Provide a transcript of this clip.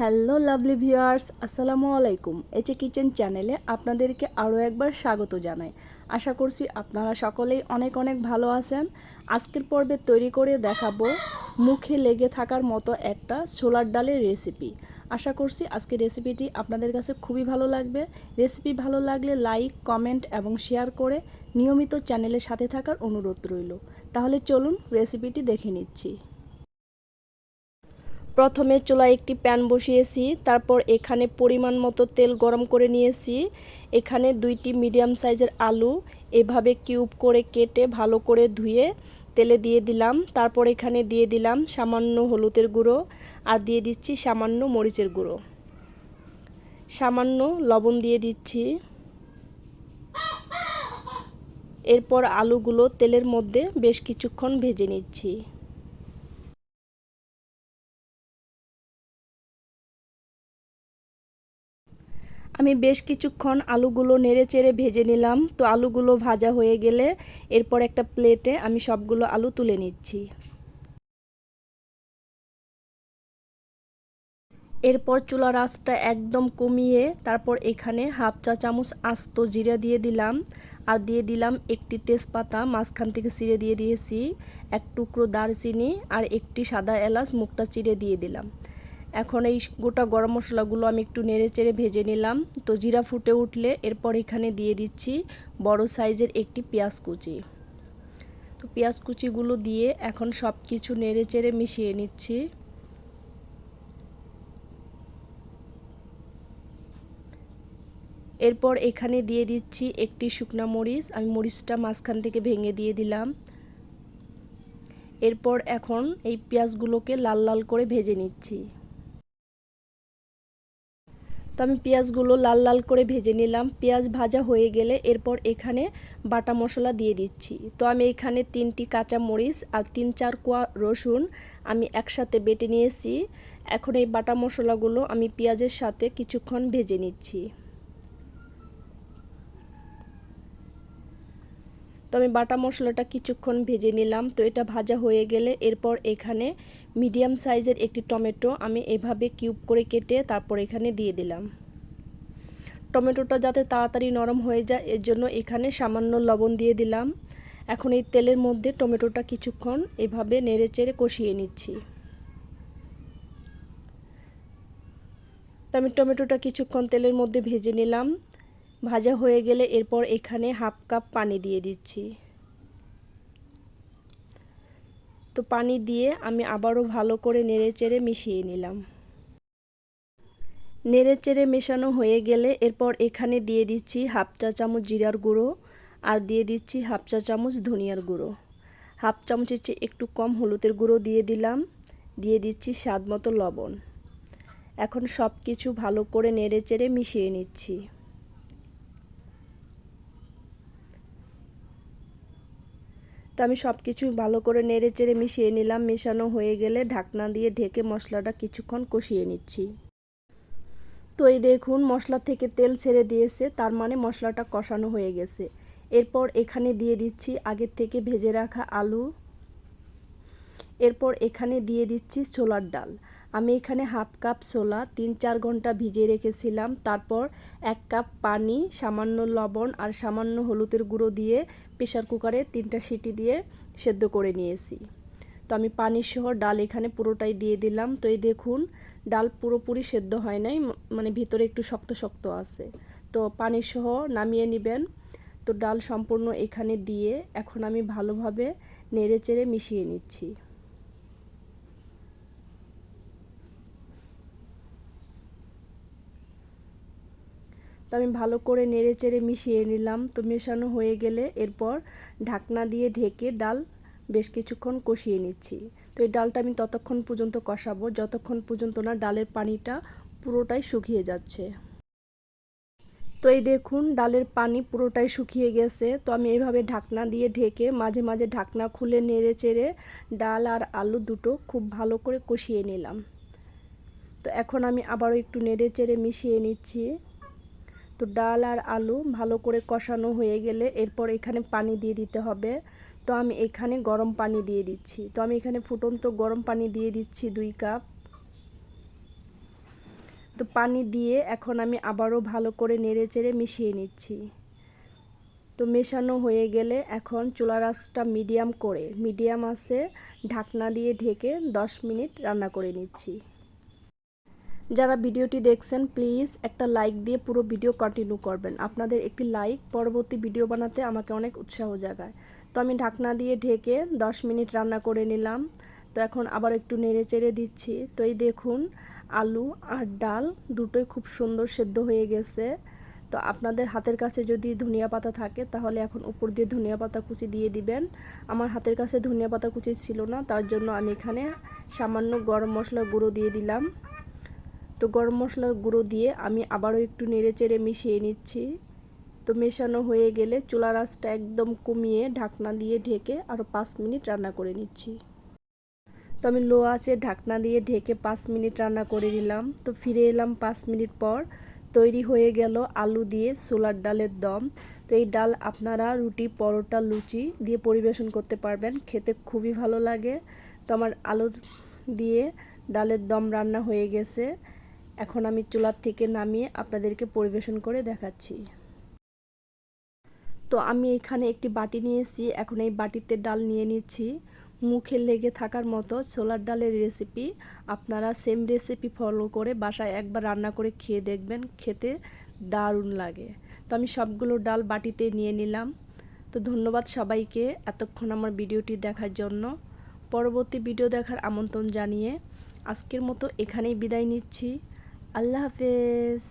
Hello lovely viewers, আসসালামু আলাইকুম। এইচে kitchen চ্যানেলে আপনাদেরকে আরও একবার স্বাগত জানাই। আশা করছি আপনারা সকলেই অনেক অনেক ভালো আছেন। আজকের পর্বে তৈরি করে দেখাবো মুখে লেগে থাকার মতো একটা ছোলার ডালের রেসিপি। আশা করছি আজকের রেসিপিটি আপনাদের কাছে খুবই ভালো লাগবে। রেসিপি ভালো লাগলে লাইক, কমেন্ট এবং শেয়ার করে নিয়মিত চ্যানেলের সাথে থাকার অনুরোধ রইল। তাহলে চলুন রেসিপিটি দেখে নিচ্ছি। প্রথমে চুলায় একটি প্যান বসিয়েছি, তারপর এখানে পরিমাণ মতো তেল গরম করে নিয়েছি। এখানে দুইটি মিডিয়াম সাইজের আলু, এভাবে কিউব করে কেটে ভালো করে ধুয়ে তেলে দিয়ে দিলাম। তারপর এখানে দিয়ে দিলাম সামান্য হলুদের গুঁড়ো আর দিয়ে দিচ্ছি সামান্য মরিচের গুঁড়ো। সামান্য লবণ দিয়ে দিচ্ছি। এরপর আলুগুলো তেলের মধ্যে বেশ কিছুক্ষণ ভেজে নিচ্ছি। আমি বেশ কিছুক্ষণ আলুগুলো নেড়ে চেড়ে ভেজে নিলাম। তো আলুগুলো ভাজা হয়ে গেলে এরপর একটা প্লেটে আমি সবগুলো আলু তুলে নিচ্ছি। এরপর চুলার আঁচটা একদম কমিয়ে তারপর এখানে হাফ চা চামচ আস্ত জিরা দিয়ে দিলাম। আর দিয়ে দিলাম একটি তেজপাতা, মাঝখান থেকে চিড়ে দিয়ে দিয়েছি। এক টুকরো দারচিনি আর একটি সাদা এলাচ, মুখটা চিড়ে দিয়ে দিলাম। এখন এই গোটা গরম মশলাগুলো আমি একটু নেড়ে চেড়ে ভেজে নিলাম। তো জিরা ফুটে উঠলে এরপর এখানে দিয়ে দিচ্ছি বড় সাইজের একটি পেঁয়াজ কুচি। তো পেঁয়াজ কুচিগুলো দিয়ে এখন সব কিছু নেড়ে চেড়ে মিশিয়ে নিচ্ছি। এরপর এখানে দিয়ে দিচ্ছি একটি শুকনা মরিচ। আমি মরিচটা মাঝখান থেকে ভেঙে দিয়ে দিলাম। এরপর এখন এই পেঁয়াজগুলোকে লাল লাল করে ভেজে নিচ্ছি। তো আমি পেঁয়াজগুলো লাল লাল করে ভেজে নিলাম। পেঁয়াজ ভাজা হয়ে গেলে এরপর এখানে বাটা মশলা দিয়ে দিচ্ছি। তো আমি এখানে তিনটি কাঁচা মরিচ আর তিন চার কোয়া রসুন আমি একসাথে বেটে নিয়েছি। এখন এই বাটা মশলাগুলো আমি পেঁয়াজের সাথে কিছুক্ষণ ভেজে নিচ্ছি। তো আমি বাটা মশলাটা কিছুক্ষণ ভেজে নিলাম। তো এটা ভাজা হয়ে গেলে এরপর এখানে মিডিয়াম সাইজের একটি টমেটো আমি এভাবে কিউব করে কেটে তারপর এখানে দিয়ে দিলাম। টমেটোটা যাতে তাড়াতাড়ি নরম হয়ে যায়, এর জন্য এখানে সামান্য লবণ দিয়ে দিলাম। এখন এই তেলের মধ্যে টমেটোটা কিছুক্ষণ এভাবে নেড়ে চেড়ে কষিয়ে নিচ্ছি। আমি টমেটোটা কিছুক্ষণ তেলের মধ্যে ভেজে নিলাম। ভাজা হয়ে গেলে এরপর এখানে হাফ কাপ পানি দিয়ে দিচ্ছি। তো পানি দিয়ে আমি আবারও ভালো করে নেড়ে চেড়ে মিশিয়ে নিলাম। নেড়ে চেড়ে মেশানো হয়ে গেলে এরপর এখানে দিয়ে দিচ্ছি হাফ চা চামচ জিরার গুঁড়ো আর দিয়ে দিচ্ছি হাফ চা চামচ ধনিয়ার গুঁড়ো। হাফ চামচের চেয়ে একটু কম হলুদের গুঁড়ো দিয়ে দিলাম, দিয়ে দিচ্ছি স্বাদ মতো লবণ। এখন সব কিছু ভালো করে নেড়ে চেড়ে মিশিয়ে নিচ্ছি। তো আমি সব কিছু ভালো করে নেড়ে চেড়ে মিশিয়ে নিলাম। মেশানো হয়ে গেলে ঢাকনা দিয়ে ঢেকে মশলাটা কিছুক্ষণ কষিয়ে নিচ্ছি। তো এই দেখুন, মশলা থেকে তেল ছেড়ে দিয়েছে, তার মানে মশলাটা কষানো হয়ে গেছে। এরপর এখানে দিয়ে দিচ্ছি আগের থেকে ভেজে রাখা আলু। এরপর এখানে দিয়ে দিচ্ছি ছোলার ডাল। আমি এখানে হাফ কাপ ছোলা, তিন চার ঘণ্টা ভিজিয়ে রেখেছিলাম। তারপর এক কাপ পানি, সামান্য লবণ আর সামান্য হলুদের গুঁড়ো দিয়ে প্রেশার কুকারে তিনটা সিটি দিয়ে সেদ্ধ করে নিয়েছি। তো আমি পানি সহ ডাল এখানে পুরোটাই দিয়ে দিলাম। তো এই দেখুন, ডাল পুরোপুরি সেদ্ধ হয় নাই মানে ভিতরে একটু শক্ত শক্ত আছে। তো পানি সহ নামিয়ে নেবেন। তো ডাল সম্পূর্ণ এখানে দিয়ে এখন আমি ভালোভাবে নেড়ে চেড়ে মিশিয়ে নিচ্ছি। তো আমি ভালো করে নেড়ে চেড়ে মিশিয়ে নিলাম। তো মেশানো হয়ে গেলে এরপর ঢাকনা দিয়ে ঢেকে ডাল বেশ কিছুক্ষণ কষিয়ে নিচ্ছি। তো এই ডালটা আমি ততক্ষণ পর্যন্ত কষাবো। যতক্ষণ পর্যন্ত না ডালের পানিটা পুরোটাই শুকিয়ে যাচ্ছে। তো এই দেখুন, ডালের পানি পুরোটাই শুকিয়ে গেছে। তো আমি এইভাবে ঢাকনা দিয়ে ঢেকে মাঝে মাঝে ঢাকনা খুলে নেড়ে চেড়ে ডাল আর আলু দুটো খুব ভালো করে কষিয়ে নিলাম। তো এখন আমি আবারও একটু নেড়ে চেড়ে মিশিয়ে নিচ্ছি। তো ডাল আর আলু ভালো করে কষানো হয়ে গেলে এরপর এখানে পানি দিয়ে দিতে হবে। তো আমি এখানে গরম পানি দিয়ে দিচ্ছি। তো আমি এখানে ফুটন্ত গরম পানি দিয়ে দিচ্ছি দুই কাপ। তো পানি দিয়ে এখন আমি আবারও ভালো করে নেড়ে চেড়ে মিশিয়ে নিচ্ছি। তো মেশানো হয়ে গেলে এখন চুলার আঁচটা মিডিয়াম করে, মিডিয়াম আছে ঢাকনা দিয়ে ঢেকে 10 মিনিট রান্না করে নিচ্ছি। যারা ভিডিওটি দেখছেন, প্লিজ একটা লাইক দিয়ে পুরো ভিডিও কন্টিনিউ করবেন। আপনাদের একটি লাইক পরবর্তী ভিডিও বানাতে আমাকে অনেক উৎসাহ জাগায়। তো আমি ঢাকনা দিয়ে ঢেকে 10 মিনিট রান্না করে নিলাম। তো এখন আবার একটু নেড়ে চেড়ে দিচ্ছি। তো এই দেখুন, আলু আর ডাল দুটোই খুব সুন্দর সেদ্ধ হয়ে গেছে। তো আপনাদের হাতের কাছে যদি ধনিয়া পাতা থাকে, তাহলে এখন উপর দিয়ে ধনিয়া পাতা কুচি দিয়ে দিবেন। আমার হাতের কাছে ধনিয়া পাতা কুচি ছিল না, তার জন্য আমি এখানে সামান্য গরম মশলার গুঁড়ো দিয়ে দিলাম। তো গরম মশলার গুঁড়ো দিয়ে আমি আবারও একটু নেড়ে চেড়ে মিশিয়ে নিচ্ছি। তো মেশানো হয়ে গেলে চুলার আঁচটা একদম কমিয়ে ঢাকনা দিয়ে ঢেকে আরও পাঁচ মিনিট রান্না করে নিচ্ছি। তো আমি লো আঁচে ঢাকনা দিয়ে ঢেকে পাঁচ মিনিট রান্না করে নিলাম। তো ফিরে এলাম পাঁচ মিনিট পর। তৈরি হয়ে গেল আলু দিয়ে সোলার ডালের দম। তো এই ডাল আপনারা রুটি, পরোটা, লুচি দিয়ে পরিবেশন করতে পারবেন। খেতে খুবই ভালো লাগে। তো আমার আলুর দিয়ে ডালের দম রান্না হয়ে গেছে। এখন আমি চুলার থেকে নামিয়ে আপনাদেরকে পরিবেশন করে দেখাচ্ছি। তো আমি এখানে একটি বাটি নিয়েছি, এখন এই বাটিতে ডাল নিয়ে নিচ্ছি। মুখে লেগে থাকার মতো ছোলার ডালের রেসিপি আপনারা সেম রেসিপি ফলো করে বাসায় একবার রান্না করে খেয়ে দেখবেন, খেতে দারুণ লাগে। তো আমি সবগুলো ডাল বাটিতে নিয়ে নিলাম। তো ধন্যবাদ সবাইকে এতক্ষণ আমার ভিডিওটি দেখার জন্য। পরবর্তী ভিডিও দেখার আমন্ত্রণ জানিয়ে আজকের মতো এখানেই বিদায় নিচ্ছি। আল্লাহ হাফেজ।